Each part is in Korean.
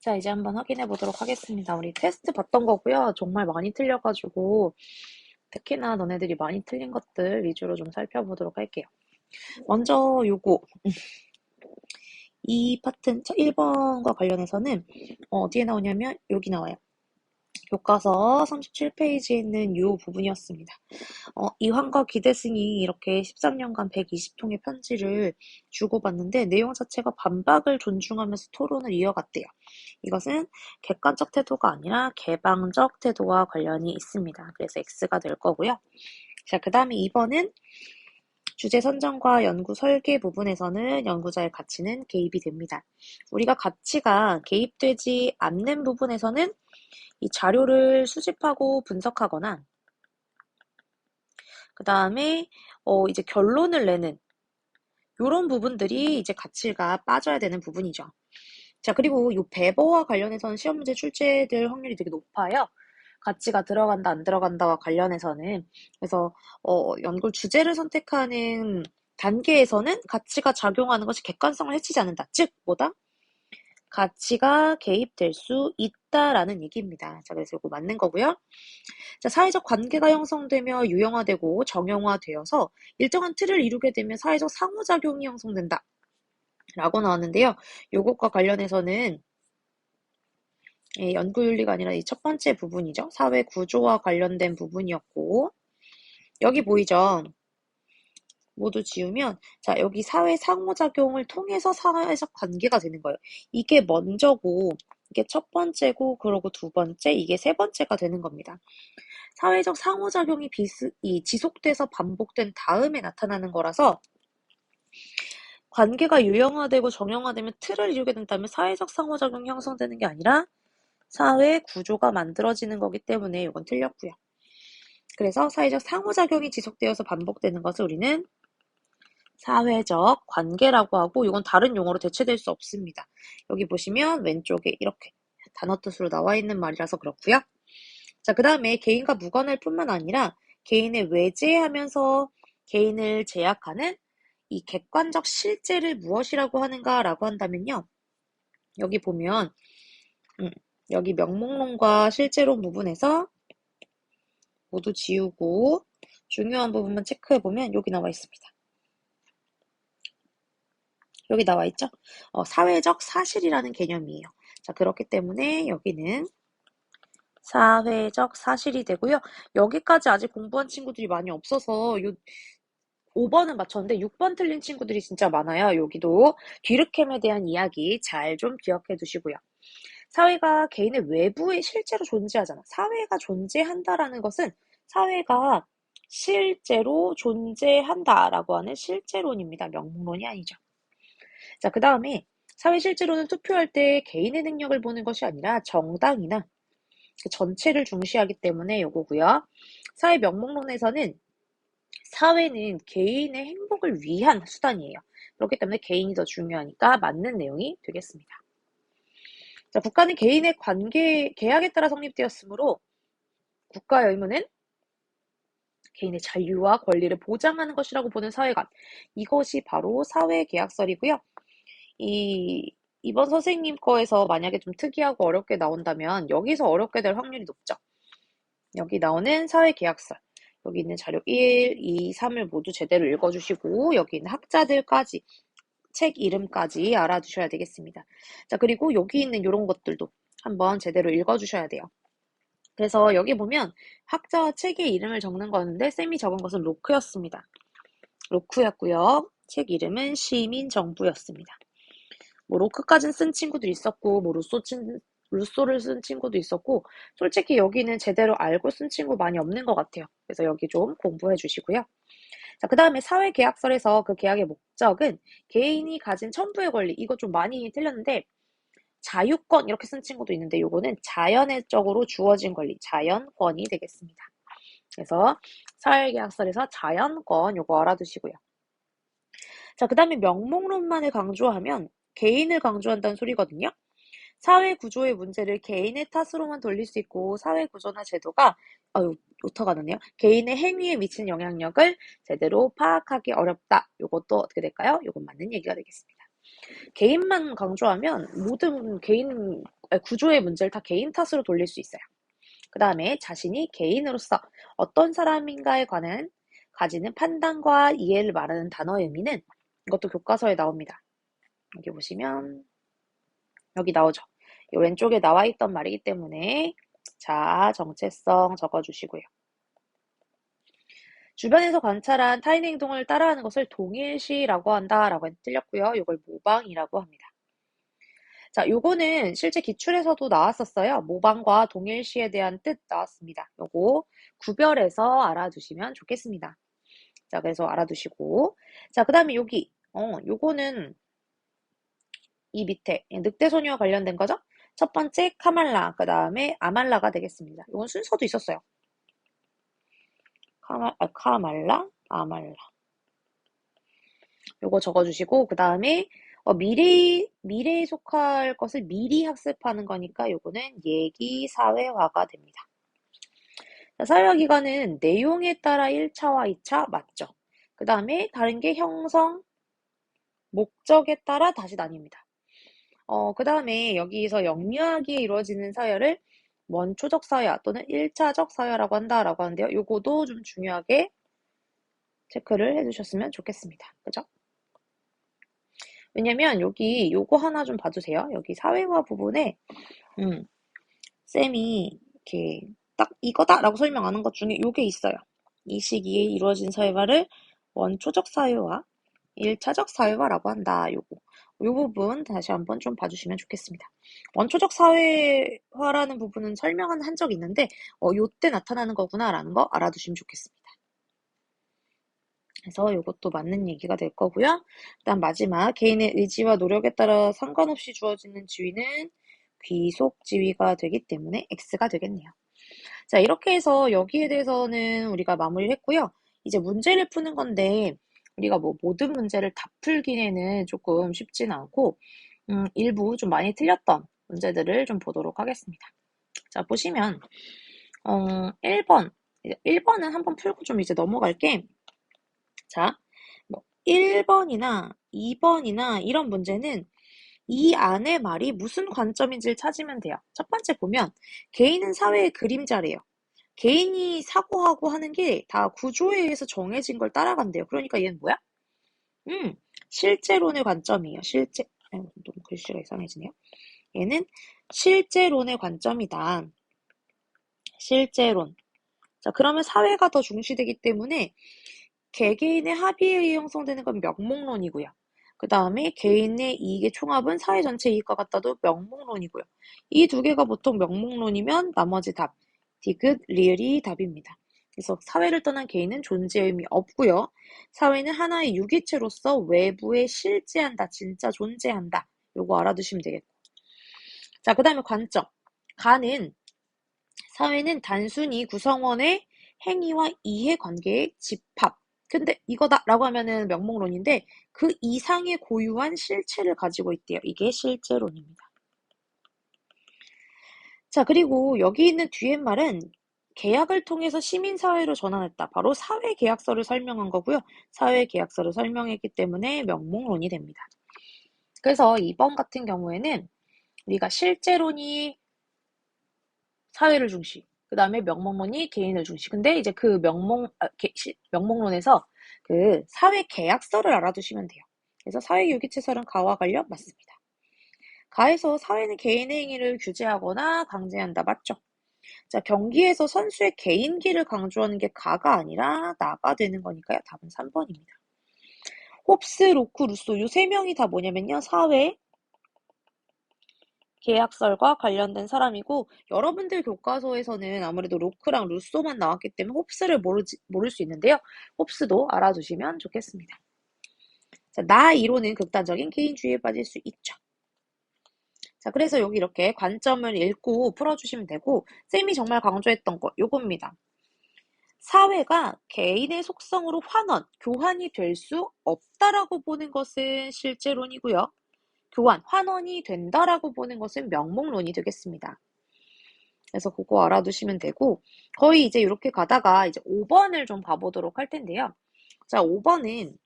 자, 이제 한번 확인해 보도록 하겠습니다. 우리 테스트 봤던 거고요. 정말 많이 틀려가지고 특히나 너네들이 많이 틀린 것들 위주로 좀 살펴보도록 할게요. 먼저 요거 이 파트 1번과 관련해서는 어, 어디에 나오냐면 여기 나와요. 교과서 37페이지에 있는 이 부분이었습니다. 어, 이황과 기대승이 이렇게 13년간 120통의 편지를 주고받는데 내용 자체가 반박을 존중하면서 토론을 이어갔대요. 이것은 객관적 태도가 아니라 개방적 태도와 관련이 있습니다. 그래서 X가 될 거고요. 자, 그 다음에 2번은 주제 선정과 연구 설계 부분에서는 연구자의 가치는 개입이 됩니다. 우리가 가치가 개입되지 않는 부분에서는 이 자료를 수집하고 분석하거나 그 다음에 어 이제 결론을 내는 이런 부분들이 이제 가치가 빠져야 되는 부분이죠. 자 그리고 이 배버와 관련해서는 시험 문제 출제될 확률이 되게 높아요. 가치가 들어간다 안 들어간다와 관련해서는 그래서 어, 연구 주제를 선택하는 단계에서는 가치가 작용하는 것이 객관성을 해치지 않는다. 즉 뭐다? 가치가 개입될 수 있다라는 얘기입니다. 자, 그래서 이거 맞는 거고요. 자, 사회적 관계가 형성되며 유형화되고 정형화되어서 일정한 틀을 이루게 되면 사회적 상호작용이 형성된다. 라고 나왔는데요. 요것과 관련해서는 예, 연구윤리가 아니라 이 첫 번째 부분이죠. 사회 구조와 관련된 부분이었고 여기 보이죠? 모두 지우면 자 여기 사회 상호작용을 통해서 사회적 관계가 되는 거예요. 이게 먼저고 이게 첫 번째고 그러고 두 번째 이게 세 번째가 되는 겁니다. 사회적 상호작용이 비스, 이 지속돼서 반복된 다음에 나타나는 거라서 관계가 유형화되고 정형화되면 틀을 이루게 된다면 사회적 상호작용이 형성되는 게 아니라 사회 구조가 만들어지는 거기 때문에 이건 틀렸고요. 그래서 사회적 상호작용이 지속되어서 반복되는 것을 우리는 사회적 관계라고 하고 이건 다른 용어로 대체될 수 없습니다. 여기 보시면 왼쪽에 이렇게 단어 뜻으로 나와 있는 말이라서 그렇고요. 자, 그 다음에 개인과 무관할 뿐만 아니라 개인을 외제하면서 개인을 제약하는 이 객관적 실제를 무엇이라고 하는가라고 한다면요. 여기 보면 음, 여기 명목론과 실제론 부분에서 모두 지우고 중요한 부분만 체크해보면 여기 나와 있습니다. 여기 나와 있죠? 어, 사회적 사실이라는 개념이에요. 자, 그렇기 때문에 여기는 사회적 사실이 되고요. 여기까지 아직 공부한 친구들이 많이 없어서 요 5번은 맞췄는데 6번 틀린 친구들이 진짜 많아요. 여기도 뒤르캠에 대한 이야기 잘 좀 기억해 두시고요. 사회가 개인의 외부에 실제로 존재하잖아. 사회가 존재한다라는 것은 사회가 실제로 존재한다라고 하는 실제론입니다. 명문론이 아니죠. 자, 그 다음에 사회 실제로는 투표할 때 개인의 능력을 보는 것이 아니라 정당이나 그 전체를 중시하기 때문에 요거고요. 사회 명목론에서는 사회는 개인의 행복을 위한 수단이에요. 그렇기 때문에 개인이 더 중요하니까 맞는 내용이 되겠습니다. 자, 국가는 개인의 관계, 계약에 따라 성립되었으므로 국가의 의무는 개인의 자유와 권리를 보장하는 것이라고 보는 사회관. 이것이 바로 사회계약설이고요. 이 이번 선생님 거에서 만약에 좀 특이하고 어렵게 나온다면 여기서 어렵게 될 확률이 높죠. 여기 나오는 사회계약설. 여기 있는 자료 1, 2, 3을 모두 제대로 읽어주시고 여기 있는 학자들까지 책 이름까지 알아두셔야 되겠습니다. 자, 그리고 여기 있는 이런 것들도 한번 제대로 읽어주셔야 돼요. 그래서 여기 보면 학자와 책의 이름을 적는 거였는데 쌤이 적은 것은 로크였습니다. 로크였고요. 책 이름은 시민정부였습니다. 뭐 로크까지는 쓴 친구도 있었고 뭐 루소 친, 루소를 쓴 친구도 있었고 솔직히 여기는 제대로 알고 쓴 친구 많이 없는 것 같아요. 그래서 여기 좀 공부해 주시고요. 자, 그 다음에 사회계약설에서 그 계약의 목적은 개인이 가진 첨부의 권리, 이거 좀 많이 틀렸는데, 자유권 이렇게 쓴 친구도 있는데 요거는 자연적으로 주어진 권리, 자연권이 되겠습니다. 그래서 사회계약설에서 자연권 요거 알아두시고요. 자, 그 다음에 명목론만을 강조하면 개인을 강조한다는 소리거든요. 사회 구조의 문제를 개인의 탓으로만 돌릴 수 있고 사회 구조나 제도가 아유 오터가 나네요. 개인의 행위에 미치는 영향력을 제대로 파악하기 어렵다. 이것도 어떻게 될까요? 이건 맞는 얘기가 되겠습니다. 개인만 강조하면 모든 개인 구조의 문제를 다 개인 탓으로 돌릴 수 있어요. 그 다음에 자신이 개인으로서 어떤 사람인가에 관한 가지는 판단과 이해를 말하는 단어의 의미는 이것도 교과서에 나옵니다. 여기 보시면 여기 나오죠. 이 왼쪽에 나와 있던 말이기 때문에 자 정체성 적어주시고요. 주변에서 관찰한 타인의 행동을 따라하는 것을 동일시라고 한다라고 틀렸고요. 이걸 모방이라고 합니다. 자, 요거는 실제 기출에서도 나왔었어요. 모방과 동일시에 대한 뜻 나왔습니다. 요거 구별해서 알아두시면 좋겠습니다. 자, 그래서 알아두시고. 자, 그 다음에 여기, 어, 요거는 이 밑에 늑대 소녀와 관련된 거죠? 첫 번째 카말라, 그 다음에 아말라가 되겠습니다. 이건 순서도 있었어요. 카마, 아, 카말라, 아말라. 요거 적어주시고 그 다음에 어, 미래 미래에 속할 것을 미리 학습하는 거니까 요거는 얘기 사회화가 됩니다. 자, 사회화 기간은 내용에 따라 1차와 2차 맞죠? 그 다음에 다른 게 형성, 목적에 따라 다시 나뉩니다. 어, 그 다음에 여기서 영유하게 이루어지는 사회를 원초적 사회 또는 1차적 사회라고 한다라고 하는데요. 요거도 좀 중요하게 체크를 해주셨으면 좋겠습니다. 그죠? 왜냐면 여기 요거 하나 좀 봐주세요. 여기 사회화 부분에 음, 쌤이 이렇게 딱 이거다라고 설명하는 것 중에 요게 있어요. 이 시기에 이루어진 사회화를 원초적 사회화, 1차적 사회화라고 한다. 요거. 요 부분 다시 한번 좀 봐주시면 좋겠습니다. 원초적 사회화라는 부분은 설명한 한 적이 있는데 어, 요때 나타나는 거구나라는 거 알아두시면 좋겠습니다. 그래서 이것도 맞는 얘기가 될 거고요. 그다음 마지막 개인의 의지와 노력에 따라 상관없이 주어지는 지위는 귀속 지위가 되기 때문에 X가 되겠네요. 자 이렇게 해서 여기에 대해서는 우리가 마무리를 했고요. 이제 문제를 푸는 건데 우리가 뭐 모든 문제를 다 풀기에는 조금 쉽지는 않고 음, 일부 좀 많이 틀렸던 문제들을 좀 보도록 하겠습니다. 자 보시면 어, 1번 1번은 한번 풀고 좀 이제 넘어갈게 자, 뭐 1번이나 2번이나 이런 문제는 이 안의 말이 무슨 관점인지를 찾으면 돼요. 첫 번째 보면 개인은 사회의 그림자래요. 개인이 사고하고 하는 게 다 구조에 의해서 정해진 걸 따라간대요. 그러니까 얘는 뭐야? 음, 실제론의 관점이에요. 실제, 아유, 너무 글씨가 이상해지네요. 얘는 실제론의 관점이다. 실제론. 자, 그러면 사회가 더 중시되기 때문에 개개인의 합의에 의해 형성되는 건 명목론이고요. 그 다음에 개인의 이익의 총합은 사회 전체 이익과 같다도 명목론이고요. 이 두 개가 보통 명목론이면 나머지 답, 디귿, 리을이 답입니다. 그래서 사회를 떠난 개인은 존재 의미 없고요. 사회는 하나의 유기체로서 외부에 실제한다, 진짜 존재한다. 요거 알아두시면 되겠고. 자, 그 다음에 관점. 가는 사회는 단순히 구성원의 행위와 이해관계의 집합, 근데 이거다라고 하면은 명목론인데 그 이상의 고유한 실체를 가지고 있대요. 이게 실제론입니다. 자, 그리고 여기 있는 뒤에 말은 계약을 통해서 시민사회로 전환했다. 바로 사회계약서를 설명한 거고요. 사회계약서를 설명했기 때문에 명목론이 됩니다. 그래서 2번 같은 경우에는 우리가 실제론이 사회를 중시, 그 다음에 명목론이 개인을 중시. 근데 이제 그 명목, 아, 개, 시, 명목론에서 그 사회 계약서를 알아두시면 돼요. 그래서 사회유기체설은 가와 관련 맞습니다. 가에서 사회는 개인의 행위를 규제하거나 강제한다. 맞죠? 자, 경기에서 선수의 개인기를 강조하는 게 가가 아니라 나가 되는 거니까요. 답은 3번입니다. 홉스, 로크, 루소 이세 명이 다 뭐냐면요. 사회, 계약설과 관련된 사람이고 여러분들 교과서에서는 아무래도 로크랑 루소만 나왔기 때문에 홉스를 모르지, 모를 수 있는데요. 홉스도 알아두시면 좋겠습니다. 자, 나 이론은 극단적인 개인주의에 빠질 수 있죠. 자, 그래서 여기 이렇게 관점을 읽고 풀어주시면 되고 쌤이 정말 강조했던 거 요겁니다. 사회가 개인의 속성으로 환원, 교환이 될 수 없다라고 보는 것은 실제론이고요. 교환, 환원이 된다라고 보는 것은 명목론이 되겠습니다. 그래서 그거 알아두시면 되고 거의 이제 이렇게 가다가 이제 5번을 좀 봐보도록 할 텐데요. 자, 5번은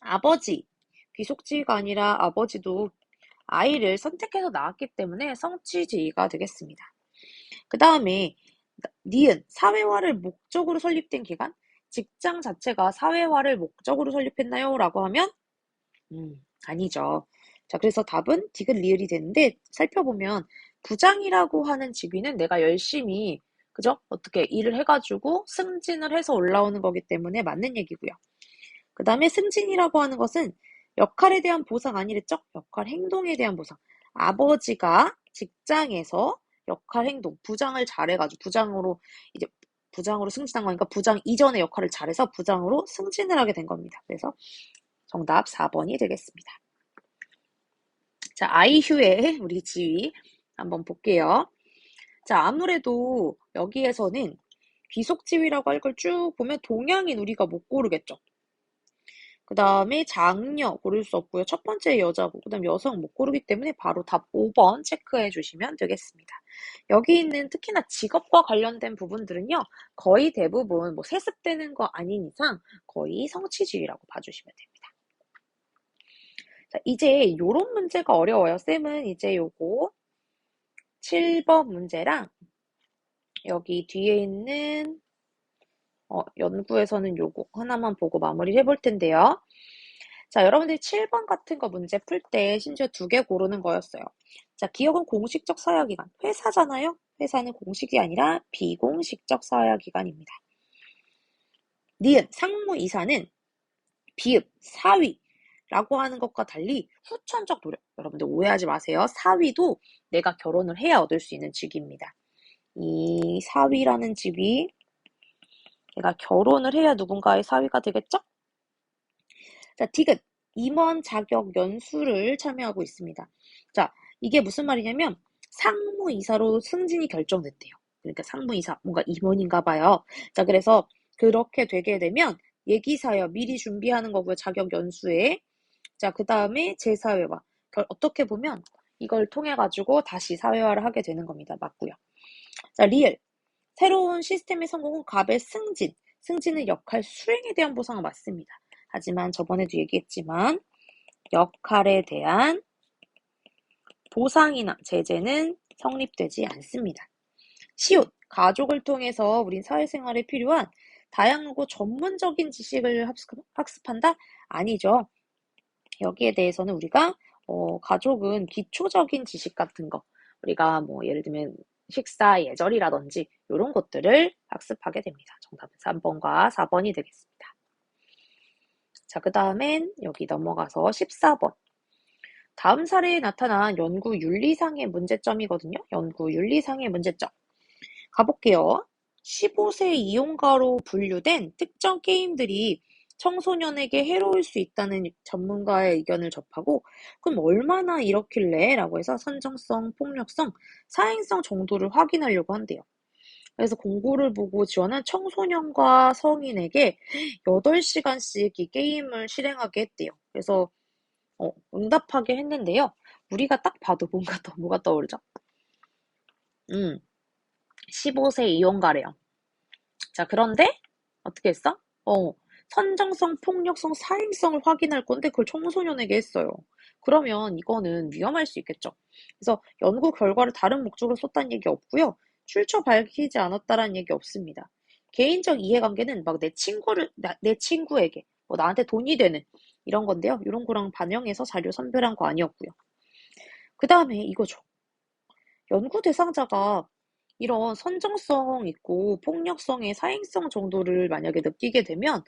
아버지, 귀속지가 아니라 아버지도 아이를 선택해서 낳았기 때문에 성취지의가 되겠습니다. 그 다음에 니은 사회화를 목적으로 설립된 기간 직장 자체가 사회화를 목적으로 설립했나요? 라고 하면 음, 아니죠. 자, 그래서 답은 디귿 리을이 되는데 살펴보면 부장이라고 하는 직위는 내가 열심히 그죠? 어떻게 일을 해가지고 승진을 해서 올라오는 거기 때문에 맞는 얘기고요. 그 다음에 승진이라고 하는 것은 역할에 대한 보상 아니랬죠? 역할 행동에 대한 보상. 아버지가 직장에서 역할 행동, 부장을 잘해가지고 부장으로 이제 부장으로 승진한 거니까 부장 이전의 역할을 잘해서 부장으로 승진을 하게 된 겁니다. 그래서 정답 4번이 되겠습니다. 자, 아이휴의 우리 지위 한번 볼게요. 자, 아무래도 여기에서는 귀속지위라고 할 걸 쭉 보면 동양인 우리가 못 고르겠죠. 그 다음에 장녀 고를 수 없고요. 첫 번째 여자고, 그 다음 여성 못 고르기 때문에 바로 답 5번 체크해 주시면 되겠습니다. 여기 있는 특히나 직업과 관련된 부분들은요, 거의 대부분 뭐 세습되는 거 아닌 이상 거의 성취주의라고 봐주시면 됩니다. 자, 이제 요런 문제가 어려워요. 쌤은 이제 요거 7번 문제랑 여기 뒤에 있는 어, 연구에서는 요거 하나만 보고 마무리를 해볼 텐데요. 자, 여러분들이 7번 같은 거 문제 풀 때 심지어 두 개 고르는 거였어요. 자, 기업은 공식적 사회기관. 회사잖아요? 회사는 공식이 아니라 비공식적 사회기관입니다. 니은, 상무이사는 비읍, 사위 라고 하는 것과 달리 후천적 노력. 여러분들 오해하지 마세요. 사위도 내가 결혼을 해야 얻을 수 있는 직위입니다. 이 사위라는 직위 내가 결혼을 해야 누군가의 사위가 되겠죠? 자, 디귿. 임원 자격 연수를 참여하고 있습니다. 자, 이게 무슨 말이냐면 상무이사로 승진이 결정됐대요. 그러니까 상무이사, 뭔가 임원인가 봐요. 자, 그래서 그렇게 되게 되면 예기사여 미리 준비하는 거고요. 자격 연수에. 자, 그 다음에 재사회화. 어떻게 보면 이걸 통해 가지고 다시 사회화를 하게 되는 겁니다. 맞고요. 자, 리얼. 새로운 시스템의 성공은 갑의 승진. 승진은 역할 수행에 대한 보상은 맞습니다. 하지만 저번에도 얘기했지만 역할에 대한 보상이나 제재는 성립되지 않습니다. 시옷, 가족을 통해서 우린 사회생활에 필요한 다양하고 전문적인 지식을 학습한다? 아니죠. 여기에 대해서는 우리가 어, 가족은 기초적인 지식 같은 거 우리가 뭐 예를 들면 식사 예절이라든지 이런 것들을 학습하게 됩니다. 정답은 3번과 4번이 되겠습니다. 자, 그 다음엔 여기 넘어가서 14번. 다음 사례에 나타난 연구 윤리상의 문제점이거든요. 연구 윤리상의 문제점. 가볼게요. 15세 이용가로 분류된 특정 게임들이 청소년에게 해로울 수 있다는 전문가의 의견을 접하고 그럼 얼마나 이렇길래? 라고 해서 선정성, 폭력성, 사행성 정도를 확인하려고 한대요. 그래서 공고를 보고 지원한 청소년과 성인에게 8시간씩 이 게임을 실행하게 했대요. 그래서 어, 응답하게 했는데요. 우리가 딱 봐도 뭔가 더 뭐가 떠오르죠? 음, 15세 이용가래요. 자, 그런데 어떻게 했어? 어, 선정성, 폭력성, 사행성을 확인할 건데 그걸 청소년에게 했어요. 그러면 이거는 위험할 수 있겠죠. 그래서 연구 결과를 다른 목적으로 썼다는 얘기 없고요. 출처 밝히지 않았다라는 얘기 없습니다. 개인적 이해관계는 막 내 친구를 나, 내 친구에게 뭐 나한테 돈이 되는 이런 건데요. 이런 거랑 반영해서 자료 선별한 거 아니었고요. 그 다음에 이거죠. 연구 대상자가 이런 선정성 있고 폭력성의 사행성 정도를 만약에 느끼게 되면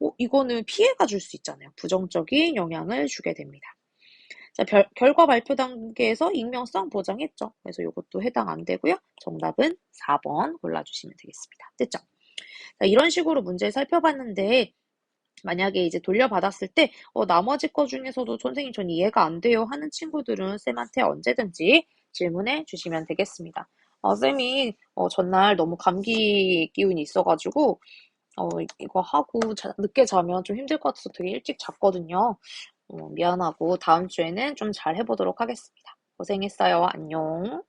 어, 이거는 피해가 줄 수 있잖아요. 부정적인 영향을 주게 됩니다. 자, 별, 결과 발표 단계에서 익명성 보장했죠. 그래서 이것도 해당 안 되고요. 정답은 4번 골라주시면 되겠습니다. 됐죠? 자, 이런 식으로 문제 살펴봤는데 만약에 이제 돌려받았을 때 어, 나머지 거 중에서도 선생님 전 이해가 안 돼요 하는 친구들은 쌤한테 언제든지 질문해 주시면 되겠습니다. 아, 쌤이 어, 전날 너무 감기 기운이 있어가지고 어, 이거 하고 자, 늦게 자면 좀 힘들 것 같아서 되게 일찍 잤거든요. 어, 미안하고 다음 주에는 좀 잘 해보도록 하겠습니다. 고생했어요. 안녕.